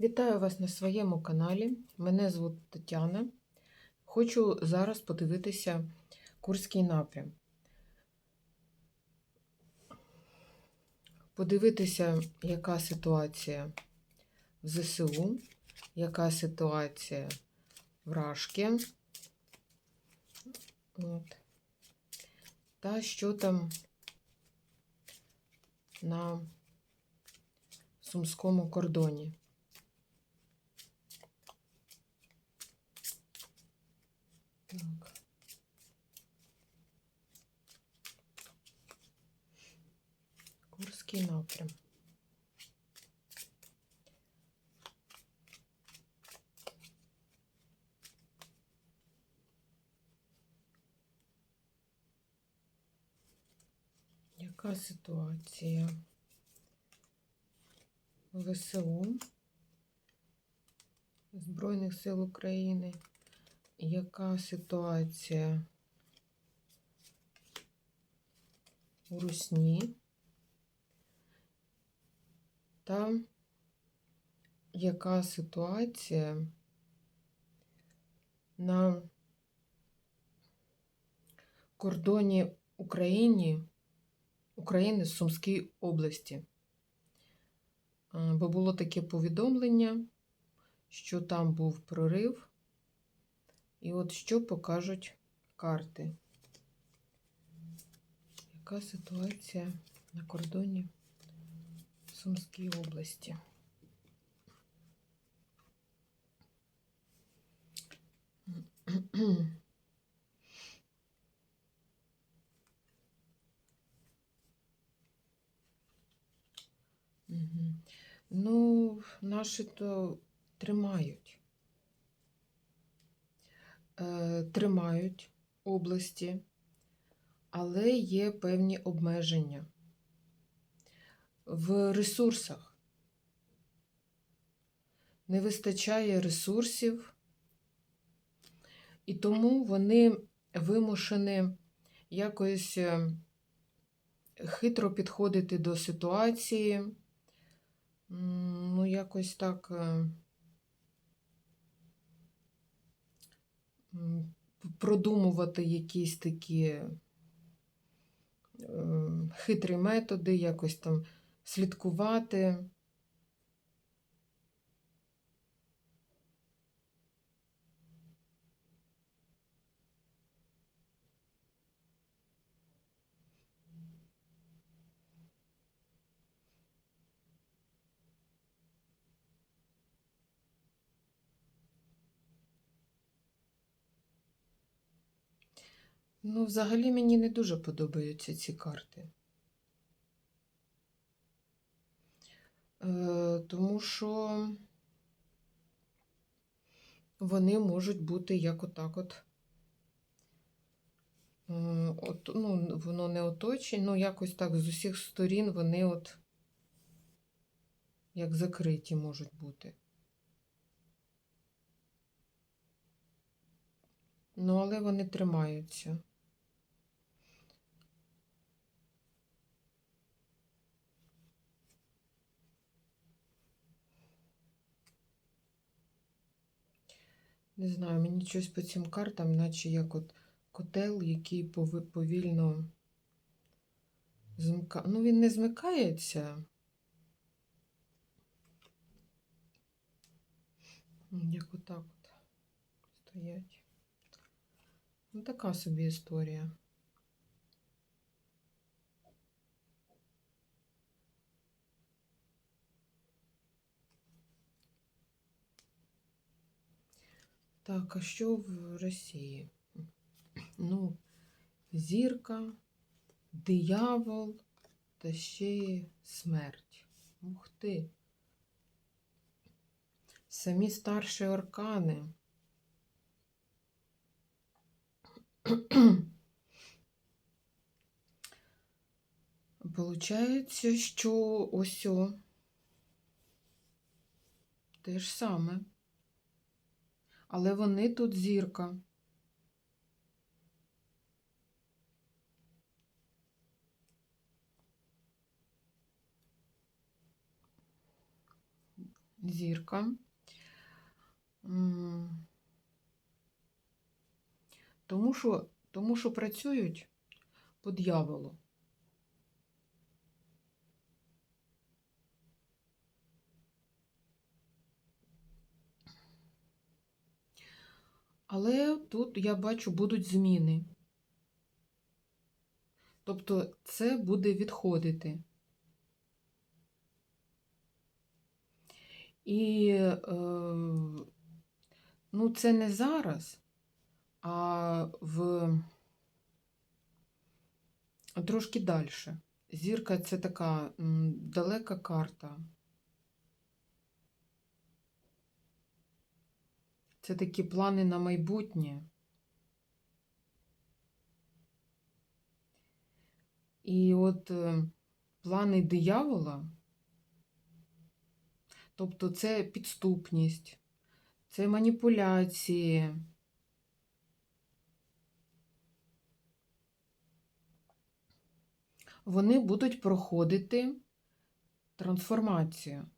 Вітаю вас на своєму каналі. Мене звуть Тетяна. Хочу зараз подивитися Курський напрям. Подивитися, яка ситуація в ЗСУ, яка ситуація в Рашки. От. Та що там на Сумському кордоні. Так. Курський напрям. Яка ситуація? ВСУ Збройних сил України? Яка ситуація у Русні? Та яка ситуація на кордоні України, України з Сумській області? Бо було таке повідомлення, що там був прорив. І от що покажуть карти? Яка ситуація на кордоні Сумській області? Ну, наші то тримають. Е, Тримають області, але є певні обмеження в ресурсах. Не вистачає ресурсів, і тому вони вимушені якось е, хитро підходити до ситуації. Ну, якось так е, м, продумувати якісь такі е, хитрі методи, якось там слідкувати. Ну, взагалі мені не дуже подобаються ці карти. Е, тому що вони можуть бути як отак от. е, от ну, воно не оточені, ну якось так з усіх сторін вони от як закриті можуть бути. Ну, але вони тримаються. Не знаю, мені щось по цим картам, наче як от котел, який повільно змикає. Ну, він не змикається. Як отак от стоять. Ну, така собі історія. Так, а що в Росії? Ну, зірка, диявол та ще смерть. Ух ти. Самі старші аркани. Получається, що ось о, те ж саме. Але вони тут зірка. зірка. Тому що, тому що працюють по дьяволу. Але тут я бачу, будуть зміни. Тобто це буде відходити. І е, ну, це не зараз, а в трошки далі. Зірка це така далека карта. Це такі плани на майбутнє. І от е, плани диявола, тобто це підступність, це маніпуляції. Вони будуть проходити трансформацію.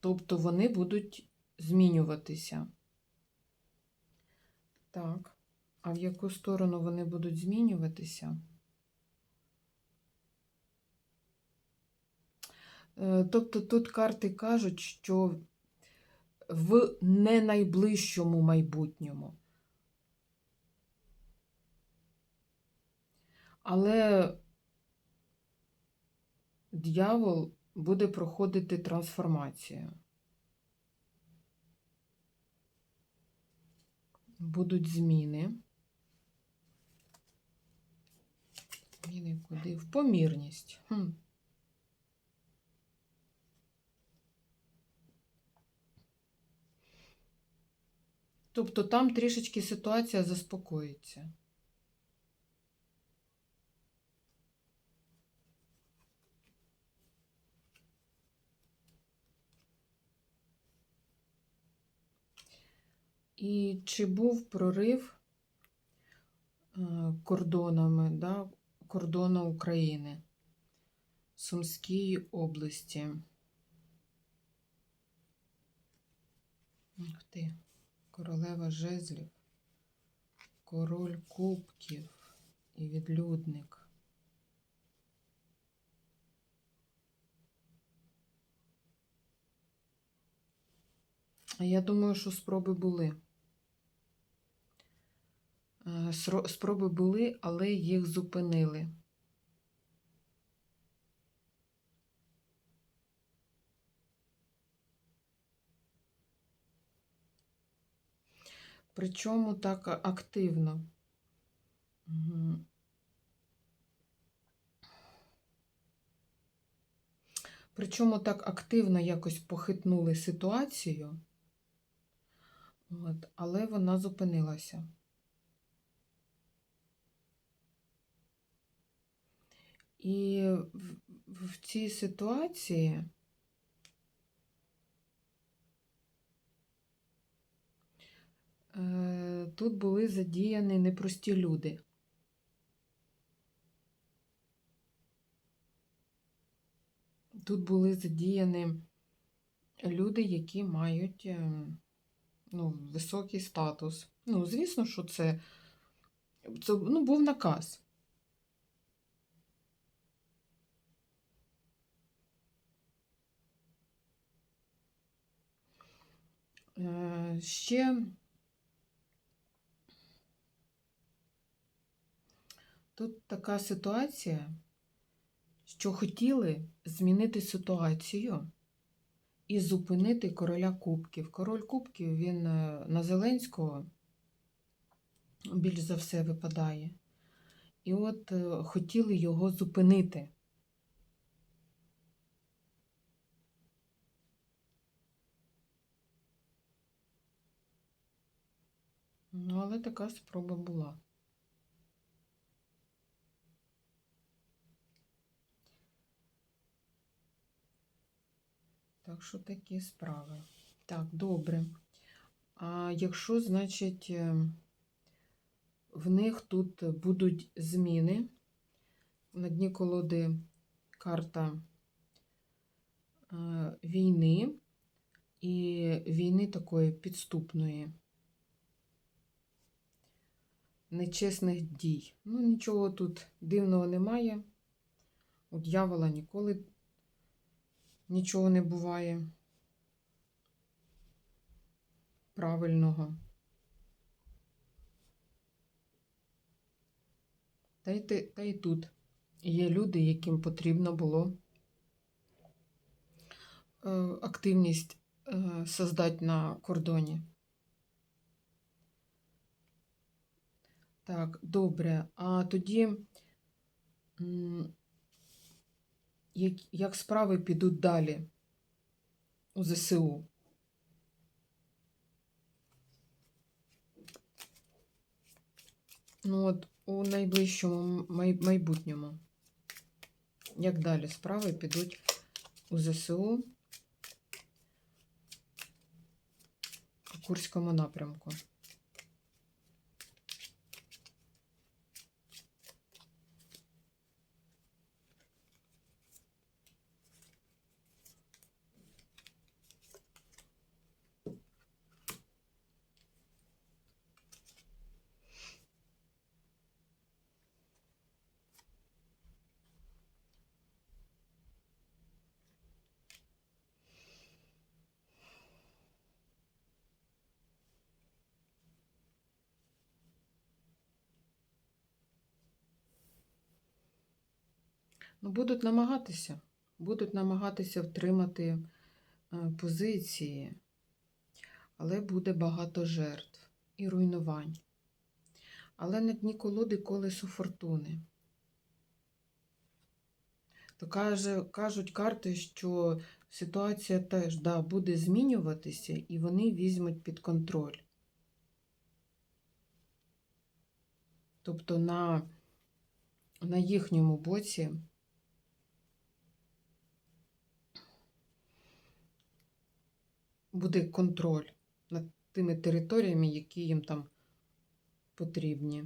Тобто вони будуть змінюватися. Так, а в яку сторону вони будуть змінюватися? Е, Тобто тут карти кажуть, що в не найближчому майбутньому. Але дьявол буде проходити трансформацію. Будуть зміни. Зміни куди? В помірність. Хм. Тобто там трішечки ситуація заспокоїться. І чи був прорив е, кордонами, да, кордону України Сумській області? Ух ти, королева жезлів, король кубків і відлюдник. А Я думаю, що спроби були. Е, Спроби були, але їх зупинили. Причому так активно. Мгм. Причому так активно якось похитнули ситуацію, от, але вона зупинилася. І в, в цій ситуації е, тут були задіяні непрості люди. Тут були задіяні люди, які мають е, ну, високий статус. Ну, звісно, що це, це ну, був наказ. Ще тут така ситуація, що хотіли змінити ситуацію і зупинити короля кубків. Король кубків він е, на Зеленського більш за все випадає. І от е, хотіли його зупинити. Ну, але така спроба була. Так що такі справи. Так, добре. А якщо, значить, е, в них тут будуть зміни, на дні колоди карта війни і війни такої підступної. Нечесних дій. Ну, нічого тут дивного немає. У дьявола ніколи нічого не буває правильного. Та й, та й тут є люди, яким потрібно було е, активність е, создати на кордоні. Так, добре. А тоді, як, як справи підуть далі у ЗСУ? Ну, от у найближчому май- майбутньому. Як далі справи підуть у ЗСУ у Курському напрямку? Ну, будуть намагатися. Будуть намагатися втримати е, позиції, але буде багато жертв і руйнувань. Але на дні колоди колесо фортуни. То каже, кажуть карти, що ситуація теж да, буде змінюватися, і вони візьмуть під контроль. Тобто на, на їхньому боці буде контроль над тими територіями, які їм там потрібні.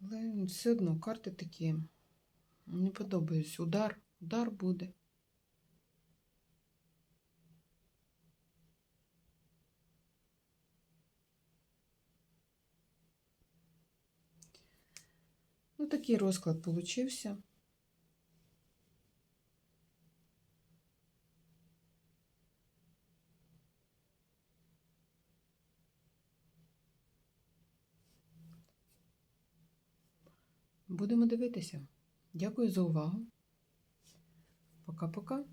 Але все одно карти такі не подобаються. Удар, удар буде. Ну, такий розклад получився. Будемо дивитися. Дякую за увагу. Пока-пока.